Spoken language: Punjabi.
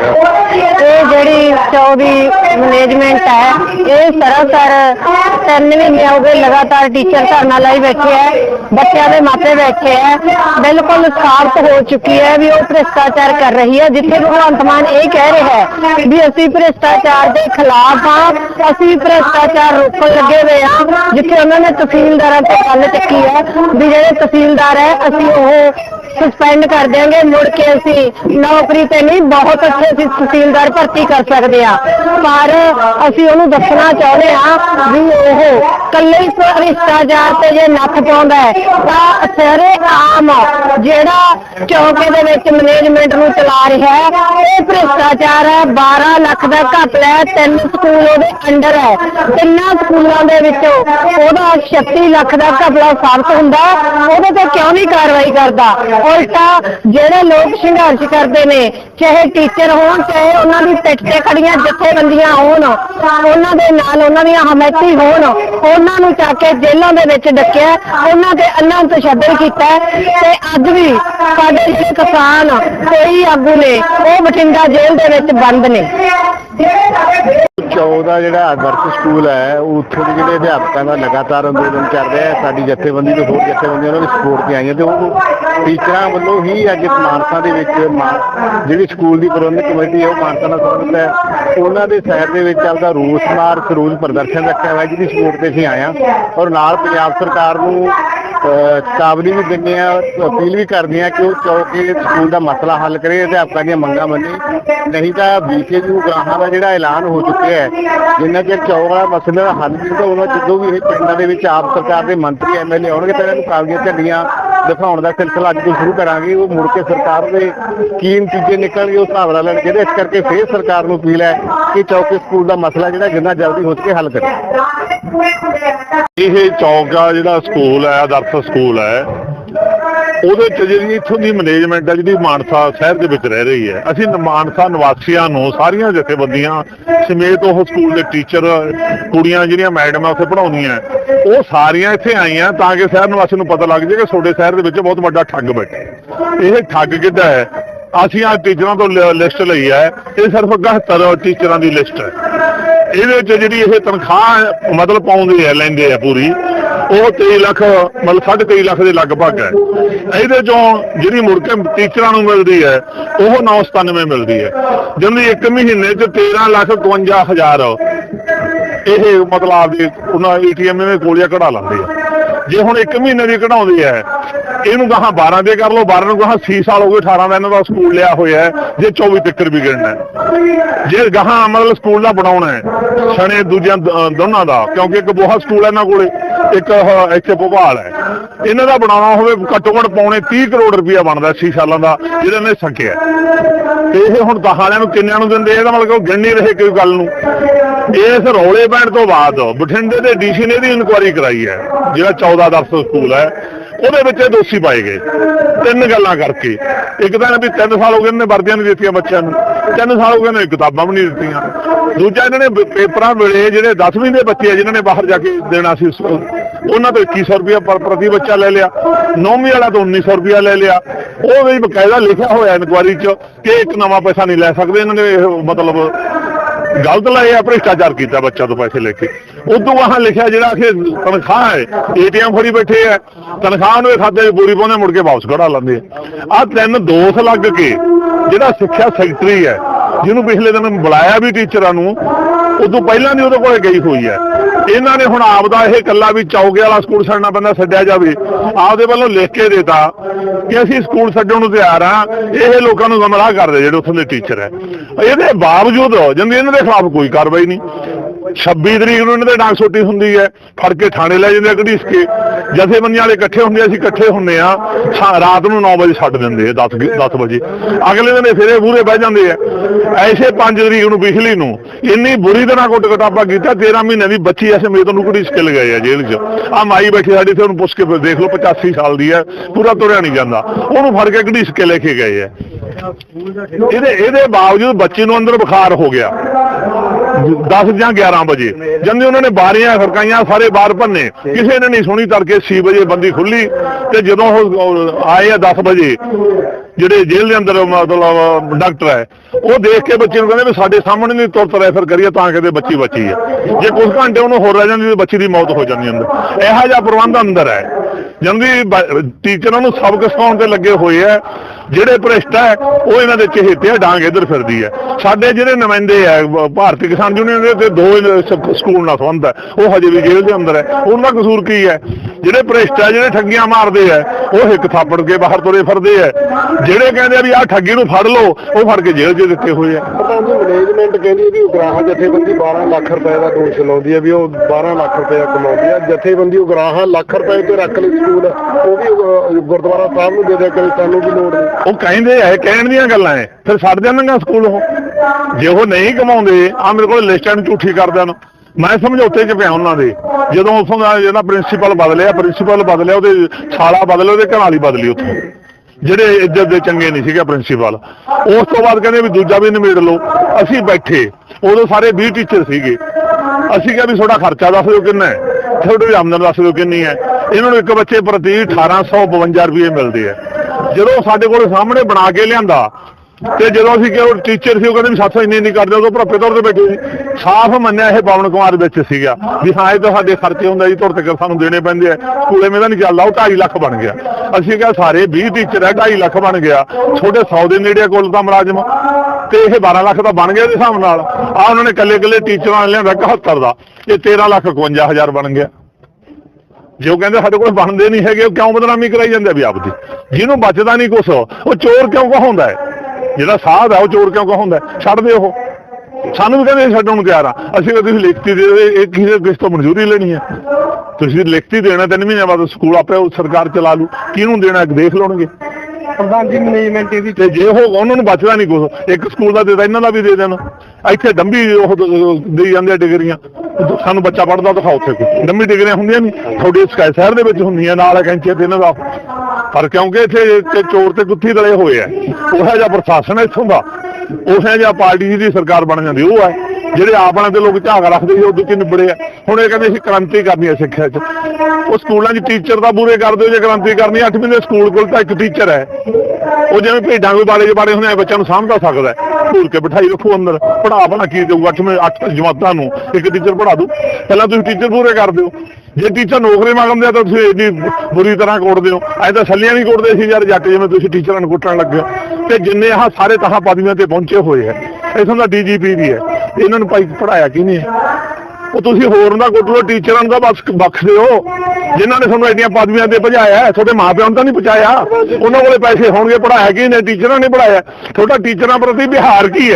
ਇਹ ਜਿਹੜੀ 24 ਮੈਨੇਜਮੈਂਟ ਹੈ, ਇਹ ਸਰਾਸਰ ਤਿੰਨ ਮਹੀਨੇ ਹੋ ਗਏ ਲਗਾਤਾਰ ਟੀਚਰ ਧਰਨਾ ਲਾਈ ਬੈਠੇ ਹੈ, ਬੱਚਿਆਂ ਦੇ ਮਾਪੇ ਬੈਠੇ ਹੈ, ਬਿਲਕੁਲ ਸਾਬਤ ਹੋ ਚੁੱਕੀ ਹੈ ਵੀ ਉਹ ਭ੍ਰਿਸ਼ਟਾਚਾਰ ਕਰ ਰਹੀ ਹੈ, ਜਿੱਥੇ ਭਗਵੰਤ ਮਾਨ ਇਹ ਕਹਿ ਰਿਹਾ ਹੈ ਵੀ ਅਸੀਂ ਭ੍ਰਿਸ਼ਟਾਚਾਰ ਦੇ ਖਿਲਾਫ ਹਾਂ, ਅਸੀਂ ਭ੍ਰਿਸ਼ਟਾਚਾਰ ਰੋਕਣ ਲੱਗੇ ਹੋਏ ਹਾਂ, ਜਿੱਥੇ ਉਹਨਾਂ ਨੇ ਤਹਿਸੀਲਦਾਰਾਂ ਤੇ ਗੱਲ ਚੱਕੀ ਹੈ ਵੀ ਜਿਹੜੇ ਤਹਿਸੀਲਦਾਰ ਹੈ, ਅਸੀਂ ਉਹ ਸਸਪੈਂਡ ਕਰ ਦਿਆਂਗੇ, ਮੁੜ ਕੇ ਅਸੀਂ ਨੌਕਰੀ ਤੇ ਨਹੀਂ, ਬਹੁਤ ਅੱਛੇ ਅਸੀਂ ਤਹਿਸੀਲਦਾਰ ਭਰਤੀ ਕਰ ਸਕਦੇ ਆ ਪਰ ਅਸੀਂ ਉਹਨੂੰ ਦੱਸਣਾ ਚਾਹੁੰਦੇ ਆ ਵੀ ਉਹ ਕੱਲੇ ਹੀ ਭ੍ਰਿਸ਼ਟਾਚਾਰ ਤੇ ਜੇ ਨੱਥ ਪਾਉਂਦਾ ਹੈ, ਤਾਂ ਸਾਰੇ ਆਮ ਜਿਹੜਾ ਚੌਕੇ ਦੇ ਵਿੱਚ ਮੈਨੇਜਮੈਂਟ ਨੂੰ ਚਲਾ ਰਿਹਾ ਹੈ, ਇਹ ਭ੍ਰਿਸ਼ਟਾਚਾਰ ਹੈ 12 ਲੱਖ ਦਾ ਘਪਲਾ ਹੈ ਤਿੰਨ ਸਕੂਲ ਉਹਦੇ ਅੰਡਰ ਹੈ। ਤਿੰਨਾਂ ਸਕੂਲਾਂ ਦੇ ਵਿੱਚੋਂ ਉਹਦਾ 36 ਲੱਖ ਦਾ ਘਪਲਾ ਸਾਬਤ ਹੁੰਦਾ, ਉਹਦੇ ਤੇ ਕਿਉਂ ਨਹੀਂ ਕਾਰਵਾਈ ਕਰਦਾ? ਉਲਟਾ ਜਿਹੜੇ ਲੋਕ ਸੰਘਰਸ਼ ਕਰਦੇ ਨੇ, ਚਾਹੇ ਟੀਚਰ ਹੋਣ, ਚਾਹੇ ਉਹਨਾਂ ਦੀ ਪਿੱਠ ਤੇ ਖੜੀਆਂ ਜਥੇਬੰਦੀਆਂ ਹੋਣ ਉਹਨਾਂ ਦੇ ਨਾਲ ਉਹਨਾਂ ਦੀਆਂ ਹਮਾਇਤੀ ਹੋਣ, ਉਹਨਾਂ ਨੂੰ ਚੱਕ ਕੇ ਜੇਲ੍ਹਾਂ ਦੇ ਵਿੱਚ ਡੱਕਿਆ, ਉਹਨਾਂ ਤੇ ਅੰਨਾਂ ਤਸ਼ੱਦਦ ਕੀਤਾ ਤੇ ਅੱਜ ਵੀ ਸਾਡੇ ਜਿਹੜੇ ਕਿਸਾਨ, ਕੋਈ ਆਗੂ ਨੇ, ਉਹ ਬਠਿੰਡਾ ਜੇਲ੍ਹ ਦੇ ਵਿੱਚ ਬੰਦ ਨੇ। ਚੌ ਦਾ ਜਿਹੜਾ ਆਦਰਸ਼ ਸਕੂਲ ਹੈ ਉਹ ਉੱਥੋਂ ਦੇ ਜਿਹੜੇ ਅਧਿਆਪਕਾਂ ਦਾ ਲਗਾਤਾਰ ਅੰਦੋਲਨ ਚੱਲ ਰਿਹਾ ਹੈ, ਸਾਡੀ ਜਥੇਬੰਦੀ ਤੇ ਹੋਰ ਜਥੇਬੰਦੀਆਂ ਉਹਨਾਂ ਦੀ ਸਪੋਰਟ ਤੇ ਆਈਆਂ ਤੇ ਉਹ ਟੀਚਰਾਂ ਵੱਲੋਂ ਹੀ ਅੱਜ ਮਾਨਸਾ ਦੇ ਵਿੱਚ ਮਾ- ਜਿਹੜੀ ਸਕੂਲ ਦੀ ਪ੍ਰਬੰਧਕ ਕਮੇਟੀ ਹੈ, ਉਹ ਮਾਨਸਾ ਨਾਲ ਸੰਬੰਧਿਤ ਹੈ। ਉਹਨਾਂ ਦੇ ਸ਼ਹਿਰ ਦੇ ਵਿੱਚ ਚੱਲਦਾ ਰੋਸ ਮਾਰਚ ਰੋਜ਼ ਪ੍ਰਦਰਸ਼ਨ ਰੱਖਿਆ ਹੋਇਆ, ਜਿਹਦੀ ਸਪੋਰਟ ਤੇ ਅਸੀਂ ਆਏ ਹਾਂ। ਔਰ ਨਾਲ ਪੰਜਾਬ ਸਰਕਾਰ ਨੂੰ ਚੇਤਾਵਨੀ ਵੀ ਦਿੰਦੇ ਆ, ਅਪੀਲ ਵੀ ਕਰਦੇ ਆ ਕਿ ਉਹ ਚੌਕੇ ਸਕੂਲ ਦਾ ਮਸਲਾ ਹੱਲ ਕਰੇ, ਅਧਿਆਪਕਾਂ ਦੀਆਂ ਮੰਗਾਂ ਮੰਨੇ। ਨਹੀਂ ਤਾਂ ਬੀਕੇ ਨੂੰ ਗਾਹਾਂ ਦਾ ਜਿਹੜਾ ਐਲਾਨ ਹੋ ਚੁੱਕਿਆ ਹੈ, ਜਿੰਨਾ ਚਿਰ ਚੌਕ ਵਾਲਾ ਮਸਲੇ ਹੱਲ ਨਹੀਂ ਤਾਂ ਉਹਨਾਂ ਜਦੋਂ ਵੀ ਇਹ ਪਿੰਡਾਂ ਦੇ ਵਿੱਚ ਆਪ ਸਰਕਾਰ ਦੇ ਮੰਤਰੀ ਐਮਐਲਏ ਆਉਣਗੇ, ਤਾਂ ਇਹਨਾਂ ਨੂੰ ਕਾਗਜ਼ੀਆਂ ਝੰਡੀਆਂ ਦਿਖਾਉਣ ਦਾ ਸਿਲਸਿਲਾ ਅੱਜ ਤੋਂ ਸ਼ੁਰੂ ਕਰਾਂਗੇ। ਉਹ ਮੁੜ ਕੇ ਸਰਕਾਰ ਦੇ ਕੀ ਨਤੀਜੇ ਨਿਕਲਣਗੇ ਉਸ ਹਿਸਾਬ ਨਾਲ ਲੈਣ ਜਿਹਦੇ ਇਸ ਕਰਕੇ ਫੇਰ ਸਰਕਾਰ ਨੂੰ ਅਪੀਲ ਹੈ ਕਿ ਚੌਕੀ ਸਕੂਲ ਦਾ ਮਸਲਾ ਜਿਹੜਾ, ਜਿੰਨਾ ਜਲਦੀ ਹੋ ਸਕੇ ਹੱਲ ਕਰੇ। ਇਹ ਚੌਕਾ ਜਿਹੜਾ ਸਕੂਲ ਹੈ, ਆਦਰਸ਼ ਸਕੂਲ ਹੈ ਉਹਦੇ ਚ ਜਿਹੜੀ ਇੱਥੋਂ ਦੀ ਮੈਨੇਜਮੈਂਟ ਹੈ ਜਿਹੜੀ ਮਾਨਸਾ ਸ਼ਹਿਰ ਦੇ ਵਿੱਚ ਰਹਿ ਰਹੀ ਹੈ, ਅਸੀਂ ਮਾਨਸਾ ਨਿਵਾਸੀਆਂ ਨੂੰ ਸਾਰੀਆਂ ਜਥੇਬੰਦੀਆਂ ਸਮੇਤ ਉਹ ਸਕੂਲ ਦੇ ਟੀਚਰ ਕੁੜੀਆਂ ਜਿਹੜੀਆਂ ਮੈਡਮਾਂ ਉੱਥੇ ਪੜਾਉਂਦੀਆਂ ਉਹ ਸਾਰੀਆਂ ਇੱਥੇ ਆਈਆਂ ਤਾਂ ਕਿ ਸ਼ਹਿਰ ਨਿਵਾਸੀ ਨੂੰ ਪਤਾ ਲੱਗ ਜਾਏ ਕਿ ਤੁਹਾਡੇ ਸ਼ਹਿਰ ਦੇ ਵਿੱਚ ਬਹੁਤ ਵੱਡਾ ਠੱਗ ਬੈਠਾ ਇਹ ਠੱਗ ਕਿੱਦਾਂ ਹੈ? ਅਸੀਂ ਆ ਟੀਚਰਾਂ ਤੋਂ ਲਿਸਟ ਲਈ ਹੈ, ਇਹ ਸਿਰਫ 71 ਟੀਚਰਾਂ ਦੀ ਲਿਸਟ ਹੈ। ਇਹਦੇ ਵਿੱਚ ਜਿਹੜੀ ਇਹ ਤਨਖਾਹ ਮਤਲਬ ਪਾਉਂਦੇ ਆ, ਲੈਂਦੇ ਆ ਪੂਰੀ ਉਹ 23 ਲੱਖ, ਮਤਲਬ 23.5 ਲੱਖ ਦੇ ਲਗਭਗ ਹੈ। ਇਹਦੇ ਚੋਂ ਜਿਹੜੀ ਮੁੜ ਕੇ ਟੀਚਰਾਂ ਨੂੰ ਮਿਲਦੀ ਹੈ, ਉਹ 997 ਮਿਲਦੀ ਹੈ। ਜਿੰਦੀ ਇੱਕ ਮਹੀਨੇ ਚ 13 ਲੱਖ 52 ਹਜ਼ਾਰ ਇਹ ਮਤਲਬ ਆਪਦੇ ਉਹਨਾਂ ਏਟੀਐਮ ਦੇ ਕੋਲੀਆਂ ਕਢਾ ਲੈਂਦੇ ਆ ਜੇ ਹੁਣ ਇੱਕ ਮਹੀਨੇ ਦੀ ਕਢਾਉਂਦੇ ਆ ਇਹਨੂੰ ਗਾਹਾਂ 12 ਦੇ ਕਰ ਲਓ 12 ਨੂੰ ਗਾਹਾਂ 6 ਸਾਲ ਹੋ ਗਏ 18 ਦਾ ਇਹਨਾਂ ਦਾ ਸਕੂਲ ਲਿਆ ਹੋਇਆ ਹੈ, ਜੇ 24 ਤੱਕਰ ਵੀ ਗਿਣਨਾ ਜੇ ਗਾਹਾਂ ਮਤਲਬ ਸਕੂਲ ਦਾ ਬਣਾਉਣਾ ਹੈ ਸਣੇ ਦੂਜਿਆਂ ਦੋਨਾਂ ਦਾ, ਕਿਉਂਕਿ ਇੱਕ ਬਹੁਤ ਸਕੂਲ ਹੈ ਇਹਨਾਂ ਕੋਲੇ, ਇੱਕ ਇੱਥੇ ਭੋਪਾਲ ਹੈ। ਇਹਨਾਂ ਦਾ ਬਣਾਉਣਾ ਹੋਵੇ, ਘੱਟੋ ਘੱਟ ਪੌਣੇ 30 ਕਰੋੜ ਰੁਪਇਆ ਬਣਦਾ 6 ਸਾਲਾਂ ਦਾ, ਜਿਹਦੇ ਨੇ ਸੰਕਿਆ ਤੇ ਇਹ ਹੁਣ ਦਹਾਂ ਵਾਲਿਆਂ ਨੂੰ ਕਿੰਨਿਆਂ ਨੂੰ ਦਿੰਦੇ, ਇਹਦਾ ਮਤਲਬ ਕਿ ਉਹ ਗਿਣ ਨਹੀਂ ਰਹੇ ਕੋਈ ਗੱਲ ਨੂੰ। ਇਸ ਰੌਲੇ ਪੈਣ ਤੋਂ ਬਾਅਦ ਬਠਿੰਡੇ ਦੇ ਡੀਸੀ ਨੇ ਇਹਦੀ ਇਨਕੁਆਇਰੀ ਕਰਾਈ ਹੈ, ਜਿਹੜਾ 14 ਦਰਸ ਸਕੂਲ ਹੈ। ਉਹਦੇ ਵਿੱਚ ਇਹ ਦੋਸ਼ੀ ਪਾਏ ਗਏ। ਤਿੰਨ ਗੱਲਾਂ ਕਰਕੇ। ਇੱਕ ਤਾਂ ਇਹ ਵੀ 3 ਸਾਲ ਹੋ ਗਏ ਨੇ ਵਰਦੀਆਂ ਨਹੀਂ ਦਿੱਤੀਆਂ ਬੱਚਿਆਂ ਨੂੰ। 3 ਸਾਲ ਹੋ ਗਏ ਨੇ ਕਿਤਾਬਾਂ ਵੀ ਨਹੀਂ ਦਿੱਤੀਆਂ। ਦੂਜਾ ਇਹਨਾਂ ਨੇ ਪੇਪਰਾਂ ਵੇਲੇ ਜਿਹੜੇ 10ਵੀਂ ਦੇ ਬੱਚੇ ਆ ਜਿਨ੍ਹਾਂ ਨੇ ਬਾਹਰ ਜਾ ਕੇ ਦੇਣਾ ਸੀ ਸ- ਉਹਨਾਂ ਤੋਂ 2100 ਰੁਪਇਆ ਪਰ ਪ੍ਰਤੀ ਬੱਚਾ ਲੈ ਲਿਆ। 9ਵੀਂ ਵਾਲਾ ਤੋਂ 1900 ਰੁਪਇਆ ਲੈ ਲਿਆ। ਉਹ ਵੀ ਬਕਾਇਦਾ ਲਿਖਿਆ ਹੋਇਆ ਇਨਕੁਆਇਰੀ 'ਚ ਕਿ ਇੱਕ ਨਵਾਂ ਪੈਸਾ ਨਹੀਂ ਲੈ ਸਕਦੇ। ਇਹਨਾਂ ਨੇ ਮਤਲਬ ਗਲਤ ਲਾਇਆ, ਭ੍ਰਿਸ਼ਟਾਚਾਰ ਕੀਤਾ ਬੱਚਾ ਤੋਂ ਪੈਸੇ ਲੈ ਕੇ। ਉਦੋਂ ਆਹ ਲਿਖਿਆ ਜਿਹੜਾ ਕਿ ਤਨਖਾਹ ਹੈ, ਏਟੀਐਮ ਫੜੀ ਬੈਠੇ ਆ ਤਨਖਾਹ ਨੂੰ ਇਹ ਖਾਤੇ 'ਚ ਪੂਰੀ ਪਾਉਂਦੇ, ਮੁੜ ਕੇ ਵਾਪਸ ਕਢਾ ਲੈਂਦੇ ਆ। ਆਹ ਤਿੰਨ ਦੋਸ਼ ਲੱਗ ਕੇ ਜਿਹੜਾ ਸਿੱਖਿਆ ਸੈਕਟਰੀ ਹੈ, ਜਿਹਨੂੰ ਪਿਛਲੇ ਦਿਨ ਬੁਲਾਇਆ ਵੀ ਟੀਚਰਾਂ ਨੂੰ, ਉਦੋਂ ਪਹਿਲਾਂ ਦੀ ਉਹਦੇ ਕੋਲ ਗਈ ਹੋਈ ਹੈ। ਇਹਨਾਂ ਨੇ ਹੁਣ ਆਪਦਾ ਇਹ ਕੱਲਾ ਵੀ ਚੌਕੇ ਵਾਲਾ ਸਕੂਲ ਛੱਡਣਾ ਪੈਂਦਾ, ਛੱਡਿਆ ਜਾਵੇ। ਆਪਦੇ ਵੱਲੋਂ ਲਿਖ ਕੇ ਦੇਤਾ ਕਿ ਅਸੀਂ ਸਕੂਲ ਛੱਡਣ ਨੂੰ ਤਿਆਰ ਆ। ਇਹ ਲੋਕਾਂ ਨੂੰ ਗਮਰਾਹ ਕਰਦੇ ਜਿਹੜੇ ਉੱਥੋਂ ਦੇ ਟੀਚਰ ਹੈ ਇਹਦੇ ਬਾਵਜੂਦ ਜਾਂਦੀ ਇਹਨਾਂ ਦੇ ਖਿਲਾਫ ਕੋਈ ਕਾਰਵਾਈ ਨਹੀਂ। 26 ਤਰੀਕ ਨੂੰ ਇਹਨਾਂ ਦੇ ਡਾਂਗ ਛੁੱਟੀ ਹੁੰਦੀ ਹੈ, ਫੜ ਕੇ ਥਾਣੇ ਲੈ ਜਾਂਦੇ ਆ ਘੜੀਸ ਕੇ। ਜਥੇਬੰਦੀਆਂ ਵਾਲੇ ਇਕੱਠੇ ਹੁੰਦੇ ਅਸੀਂ ਇਕੱਠੇ ਹੁੰਦੇ ਆ। ਰਾਤ ਨੂੰ 9 ਵਜੇ ਛੱਡ ਦਿੰਦੇ ਆ 10 10 ਵਜੇ। ਅਗਲੇ ਦਿਨ ਇਹ ਫਿਰੇ ਬਹਿ ਜਾਂਦੇ ਆ। ਐਸੇ 5 ਤਰੀਕ ਨੂੰ ਪਿਛਲੀ ਨੂੰ, ਇੰਨੀ ਬੁਰੀ ਤਰ੍ਹਾਂ ਕੁੱਟ ਕਟਾਪਾ ਕੀਤਾ 13 ਮਹੀਨੇ ਦੀ ਬੱਚੀ ਐਸੇ ਮੇਰੇ ਤੋਂ ਘੜੀਸ ਕੇ ਲਗਾਏ ਆ ਜੇਲ੍ਹ 'ਚ। ਆ ਮਾਈ ਬੈਠੀ ਸਾਡੀ ਤੇ ਉਹਨੂੰ ਪੁੱਛ ਕੇ ਦੇਖ ਲਓ 85 ਸਾਲ ਦੀ ਹੈ ਪੂਰਾ ਤੁਰਿਆ ਨਹੀਂ ਜਾਂਦਾ। ਉਹਨੂੰ ਫੜ ਕੇ ਘੜੀਸ ਕੇ ਲੈ ਕੇ ਗਏ ਆ। ਇਹਦੇ ਇਹਦੇ ਬਾਵਜੂਦ ਬੱਚੇ ਨੂੰ ਅੰਦਰ ਬੁਖਾਰ ਹੋ ਗਿਆ। 10 ਜਾਂ 11 ਵਜੇ। ਜੰਦੇ ਉਹਨਾਂ ਨੇ ਬਾਰੀਆਂ ਖੜਕਾਈਆਂ, ਸਾਰੇ ਬਾਹਰ ਭੰਨੇ। ਕਿਸੇ ਨੇ ਨਹੀਂ ਸੁਣੀ ਤੜਕੇ 6 ਵਜੇ ਬੰਦੀ ਖੁੱਲੀ ਤੇ ਜਦੋਂ ਉਹ ਆਏ ਆ 10 ਵਜੇ, ਜਿਹੜੇ ਜੇਲ੍ਹ ਦੇ ਅੰਦਰ ਮਤਲਬ ਡਾਕਟਰ ਹੈ, ਉਹ ਦੇਖ ਕੇ ਬੱਚੇ ਨੂੰ ਕਹਿੰਦੇ ਵੀ ਸਾਡੇ ਸਾਹਮਣੇ ਨਹੀਂ ਤੁਰਤ ਰੈਫਰ ਕਰੀਏ ਤਾਂ ਕਿਤੇ ਬੱਚੀ ਬਚੀ ਹੈ ਜੇ ਕੁਝ ਘੰਟੇ ਉਹਨੂੰ ਹੋਰ ਰਹਿ ਜਾਂਦੀ ਤੇ ਬੱਚੀ ਦੀ ਮੌਤ ਹੋ ਜਾਂਦੀ ਅੰਦਰ। ਇਹੋ ਜਿਹਾ ਪ੍ਰਬੰਧ ਅੰਦਰ ਹੈ। ਜੰਦੀ ਟੀਚਰਾਂ ਨੂੰ ਸਬਕ ਸਿਖਾਉਣ ਤੇ ਲੱਗੇ ਹੋਏ ਆ। ਜਿਹੜੇ ਭ੍ਰਿਸ਼ਟ ਹੈ ਉਹ ਇਹਨਾਂ ਦੇ ਚਹੇਤੇ ਆ, ਡਾਂਗ ਇੱਧਰ ਫਿਰਦੀ ਹੈ ਸਾਡੇ ਜਿਹੜੇ ਨੁਮਾਇੰਦੇ ਆ ਭਾਰਤੀ ਕਿਸਾਨ ਯੂਨੀਅਨ ਦੇ ਤੇ ਦੋ ਸਕੂਲ ਨਾਲ ਸੰਬੰਧ ਹੈ ਉਹ ਹਜੇ ਵੀ ਜੇਲ੍ਹ ਦੇ ਅੰਦਰ ਹੈ ਉਹਨਾਂ ਦਾ ਕਸੂਰ ਕੀ ਹੈ ਜਿਹੜੇ ਭ੍ਰਿਸ਼ਟ ਹੈ ਜਿਹੜੇ ਠੱਗੀਆਂ ਮਾਰਦੇ ਆ ਉਹ ਹਿੱਕ ਥਾਪੜ ਕੇ ਬਾਹਰ ਤੁਰੇ ਫਿਰਦੇ ਆ। ਜਿਹੜੇ ਕਹਿੰਦੇ ਆ ਵੀ ਆਹ ਠੱਗੀ ਨੂੰ ਫੜ ਲਓ ਉਹ ਫੜ ਕੇ ਜੇਲ੍ਹ 'ਚ ਦਿੱਤੇ ਹੋਏ ਆ। ਪ੍ਰਧਾਨ ਜੀ ਮੈਨੇਜਮੈਂਟ ਕਹਿੰਦੀ ਹੈ ਵੀ ਉਗਰਾਹਾਂ ਜਥੇਬੰਦੀ 12 ਲੱਖ ਰੁਪਏ ਦਾ ਦੋਸ਼ ਲਾਉਂਦੀ ਹੈ ਵੀ ਉਹ 12 ਲੱਖ ਰੁਪਏ ਕਮਾਉਂਦੀ ਹੈ ਜਥੇਬੰਦੀ ਉਗਰਾਹਾਂ ਲੱਖ ਰੁਪਏ ਤੇ ਰੱਖ ਲਈ ਸਕੂਲ ਉਹ ਵੀ ਗੁਰਦੁਆਰਾ ਸਾਹਿਬ ਨੂੰ ਦੇ ਦਿਆ ਕਰੇ ਸਾਨੂੰ ਵੀ ਲੋੜ ਨਹੀਂ। ਉਹ ਕਹਿੰਦੇ ਆ ਕਹਿਣ ਦੀਆਂ ਗੱਲਾਂ ਐ। ਫਿਰ ਛੱਡ ਦੇਣਗੇ ਸਕੂਲ ਉਹ। ਜੇ ਉਹ ਨਹੀਂ ਕਮਾਉਂਦੇ ਆ ਮੇਰੇ ਕੋਲ ਲਿਸਟਾਂ ਨੂੰ ਝੂਠੀ ਕਰ ਦੇਣ। ਮੈਂ ਸਮਝੌਤੇ 'ਚ ਪਿਆ ਉਹਨਾਂ ਦੇ। ਜਦੋਂ ਉਥੋਂ ਦਾ ਜਿਹੜਾ ਪ੍ਰਿੰਸੀਪਲ ਬਦਲਿਆ ਪ੍ਰਿੰਸੀਪਲ ਬਦਲਿਆ, ਉਹਦੇ ਛਾਲਾ ਬਦਲਿਆ, ਉਹਦੇ ਘਰ ਬਦਲੀ ਉੱਥੋਂ। ਜਿਹੜੇ ਇੱਜ਼ਤ ਦੇ ਚੰਗੇ ਨਹੀਂ ਸੀਗੇ ਪ੍ਰਿੰਸੀਪਲ ਉਸ ਤੋਂ ਬਾਅਦ ਕਹਿੰਦੇ ਵੀ ਦੂਜਾ ਵੀ ਨਿਮੇੜ ਲਓ। ਅਸੀਂ ਬੈਠੇ। ਉਦੋਂ ਸਾਰੇ 20 ਟੀਚਰ ਸੀਗੇ। ਅਸੀਂ ਕਿਹਾ ਵੀ ਤੁਹਾਡਾ ਖਰਚਾ ਦੱਸ ਦਿਓ ਕਿੰਨਾ ਹੈ ਤੁਹਾਡੀ ਆਮਦਨ ਦੱਸ ਦਿਓ ਕਿੰਨੀ ਹੈ ਇਹਨਾਂ ਨੂੰ ਇੱਕ ਬੱਚੇ ਪ੍ਰਤੀ 1852 ਰੁਪਏ ਮਿਲਦੇ ਆ। ਜਦੋਂ ਸਾਡੇ ਕੋਲ ਸਾਹਮਣੇ ਬਣਾ ਕੇ ਲਿਆਂਦਾ, ਤੇ ਜਦੋਂ ਅਸੀਂ ਕਿ ਟੀਚਰ ਸੀ, ਉਹ ਕਹਿੰਦੇ ਵੀ ਸਾਥੋਂ ਇੰਨੇ ਨਹੀਂ ਕਰਦੇ ਉਹ ਭਰਪੇ ਤੌਰ ਤੇ ਬੈਠੇ ਸੀ। ਸਾਫ਼ ਮੰਨਿਆ ਇਹ ਪਵਨ ਕੁਮਾਰ ਵਿੱਚ ਸੀਗਾ ਵੀ ਹਾਂ, ਇਹ ਤਾਂ ਸਾਡੇ ਖਰਚੇ ਹੁੰਦਾ ਜੀ ਤੁਰ ਤੱਕ ਸਾਨੂੰ ਦੇਣੇ ਪੈਂਦੇ ਆ। ਸਕੂਲੇ ਮੇਂ ਤਾਂ ਨਹੀਂ ਚੱਲਦਾ, ਉਹ 2.5 ਲੱਖ ਬਣ ਗਿਆ। ਅਸੀਂ ਕਿਹਾ ਸਾਰੇ 20 ਟੀਚਰ ਹੈ 2.5 ਲੱਖ ਬਣ ਗਿਆ। ਛੋਟੇ 100 ਦੇ ਨੇੜੇ ਕੋਲ ਤਾਂ ਮੁਲਾਜ਼ਮ। ਤੇ ਇਹ 12 ਲੱਖ ਦਾ ਬਣ ਗਿਆ ਦੇ ਹਿਸਾਬ ਨਾਲ। ਆ ਉਹਨਾਂ ਨੇ ਕੱਲੇ ਕੱਲੇ ਟੀਚਰਾਂ ਨੇ ਲਿਆਂਦਾ 71 ਦਾ। ਇਹ 13 ਲੱਖ 51000 ਬਣ ਗਿਆ। ਜੇ ਉਹ ਕਹਿੰਦੇ ਸਾਡੇ ਕੋਲ ਬਣਦੇ ਨਹੀਂ ਹੈਗੇ, ਉਹ ਕਿਉਂ ਬਦਨਾਮੀ ਕਰਾਈ ਜਾਂਦੇ ਆ ਵੀ ਆਪਦੀ? ਜਿਹਨੂੰ ਬਚਦਾ ਨਹੀਂ ਕੁਛ, ਉਹ ਚੋਰ ਕਿਉਂ ਕਹਾਉਂਦਾ ਹੈ? ਜਿਹੜਾ ਸਾਧ ਹੈ ਉਹ ਚੋਰ ਕਿਉਂ ਕਹਾਉਂਦਾ ਹੈ? ਛੱਡ ਦੇ ਉਹ। ਸਾਨੂੰ ਵੀ ਕਹਿੰਦੇ ਛੱਡਣ ਨੂੰ ਤਿਆਰ ਆ। ਅਸੀਂ ਕਹਿੰਦੇ ਤੁਸੀਂ ਲਿਖਤੀ ਦੇ ਇਹ ਕਿਸੇ ਕਿਸ ਤੋਂ ਮਨਜ਼ੂਰੀ ਲੈਣੀ ਹੈ ਤੁਸੀਂ ਲਿਖਤੀ ਦੇਣਾ ਤਿੰਨ ਮਹੀਨਿਆਂ ਬਾਅਦ, ਸਕੂਲ ਆਪੇ ਸਰਕਾਰ ਚਲਾ ਲੂ। ਕਿਹਨੂੰ ਦੇਣਾ, ਦੇਖ ਲਾਉਣਗੇ। ਪ੍ਰਧਾਨ ਜੀ ਮੈਨੇਜਮੈਂਟ ਇਹਦੀ ਤੇ ਜੇ ਉਹ ਉਹਨਾਂ ਨੂੰ ਬਚਦਾ ਨਹੀਂ ਕੁਛ, ਇੱਕ ਸਕੂਲ ਦਾ ਦੇਦਾ ਇਹਨਾਂ ਦਾ ਵੀ ਦੇ ਦੇਣ। ਇੱਥੇ ਡੰਬੀ ਉਹ ਦੇਈ ਜਾਂਦੇ ਆ ਡਿਗਰੀਆਂ। ਸਾਨੂੰ ਬੱਚਾ ਪੜਦਾ ਦਿਖਾਓ ਉੱਥੇ ਕੋਈ। ਡੰਬੀ ਡਿਗਰੀਆਂ ਹੁੰਦੀਆਂ ਨਹੀਂ ਤੁਹਾਡੇ ਸਕਾਈ ਸ਼ਹਿਰ ਦੇ ਵਿੱਚ ਹੁੰਦੀਆਂ, ਨਾਲ ਕੈਂਚੇ ਤੇ ਇਹਨਾਂ ਦਾ। ਪਰ ਕਿਉਂਕਿ ਇੱਥੇ ਤੇ ਚੋਰ ਤੇ ਗੁੱਥੀ ਦਲੇ ਹੋਏ ਆ। ਉਹੋ ਜਿਹਾ ਪ੍ਰਸ਼ਾਸਨ ਇੱਥੋਂ ਦਾ। ਉਹੋ ਜਿਹਾ ਪਾਰਟੀ ਦੀ ਸਰਕਾਰ ਬਣ ਜਾਂਦੀ, ਉਹ ਹੈ। ਜਿਹੜੇ ਆਪ ਵਾਲਿਆਂ ਦੇ ਲੋਕ ਝਾਗ ਰੱਖਦੇ ਸੀ ਉਹਦੇ ਚ ਨਿਬੜੇ ਆ। ਹੁਣ ਇਹ ਕਹਿੰਦੇ ਅਸੀਂ ਕ੍ਰਾਂਤੀ ਕਰਨੀ ਹੈ ਸਿੱਖਿਆ 'ਚ। ਉਹ ਸਕੂਲਾਂ 'ਚ ਟੀਚਰ ਤਾਂ ਪੂਰੇ ਕਰ ਦਿਓ ਜੇ ਕ੍ਰਾਂਤੀ ਕਰਨੀ 8ਵੀਂ ਦੇ ਸਕੂਲ ਕੋਲ ਤਾਂ ਇੱਕ ਟੀਚਰ ਹੈ। ਉਹ ਜਿਵੇਂ ਭੇਡਾਂ ਕੋਈ ਬਾੜੇ 'ਚ ਹੁੰਦੇ ਆ, ਬੱਚਿਆਂ ਨੂੰ ਸਾਂਭਦਾ ਸਕਦਾ ਭੂਲ ਕੇ ਬਿਠਾਈ ਰੱਖੋ ਅੰਦਰ। ਪੜਾ ਬਣਾ ਕੀ ਦੇਊਗਾ 8ਵੀਂ 8 ਜਮਾਤਾਂ ਨੂੰ। ਇੱਕ ਟੀਚਰ ਪੜਾ ਦੂ ਪਹਿਲਾਂ ਤੁਸੀਂ ਟੀਚਰ ਪੂਰੇ ਕਰ ਦਿਓ ਜੇ ਟੀਚਰ ਨੌਕਰੀ ਮੰਗਦੇ ਆ, ਤਾਂ ਤੁਸੀਂ ਇੰਨੀ ਬੁਰੀ ਤਰ੍ਹਾਂ ਕੋੜਦੇ ਹੋ। ਐ ਤਾਂ ਛੱਲੀਆਂ ਨਹੀਂ ਕੋੜਦੇ ਸੀ ਯਾਰ, ਜੱਟ ਜਿਵੇਂ ਤੁਸੀਂ ਟੀਚਰਾਂ ਨੂੰ ਕੁੱਟਣ ਲੱਗੇ ਹੋ। ਤੇ ਜਿੰਨੇ ਆਹ ਸਾਰੇ ਤਹਾਂ ਪਦਵੀਆਂ ਤੇ ਪਹੁੰਚੇ ਹੋਏ ਆ ਇਥੋਂ ਦਾ ਡੀਜੀਪੀ ਵੀ ਹੈ। ਇਹਨਾਂ ਨੂੰ ਭਾਈ ਪੜਾਇਆ ਕਿਹਨੇ ਹੈ ਉਹ ਤੁਸੀਂ ਹੋਰ ਦਾ ਕੁੱਟ ਲਓ, ਟੀਚਰਾਂ ਨੂੰ ਤਾਂ ਬਸ ਬਖਸ਼ ਦਿਓ ਜਿਨ੍ਹਾਂ ਨੇ ਤੁਹਾਨੂੰ ਐਡੀਆਂ ਪਦਵੀਆਂ ਤੇ ਭਜਾਇਆ ਤੁਹਾਡੇ ਮਾਪਿਆਂ ਨੂੰ ਤਾਂ ਨਹੀਂ ਪਹੁੰਚਾਇਆ। ਉਹਨਾਂ ਕੋਲੇ ਪੈਸੇ ਹੋਣਗੇ ਪੜਾਇਆ ਕੀ ਨੇ ਟੀਚਰਾਂ ਨੇ ਪੜਾਇਆ ਤੁਹਾਡਾ ਟੀਚਰਾਂ ਪ੍ਰਤੀ ਵਿਹਾਰ ਕੀ ਹੈ?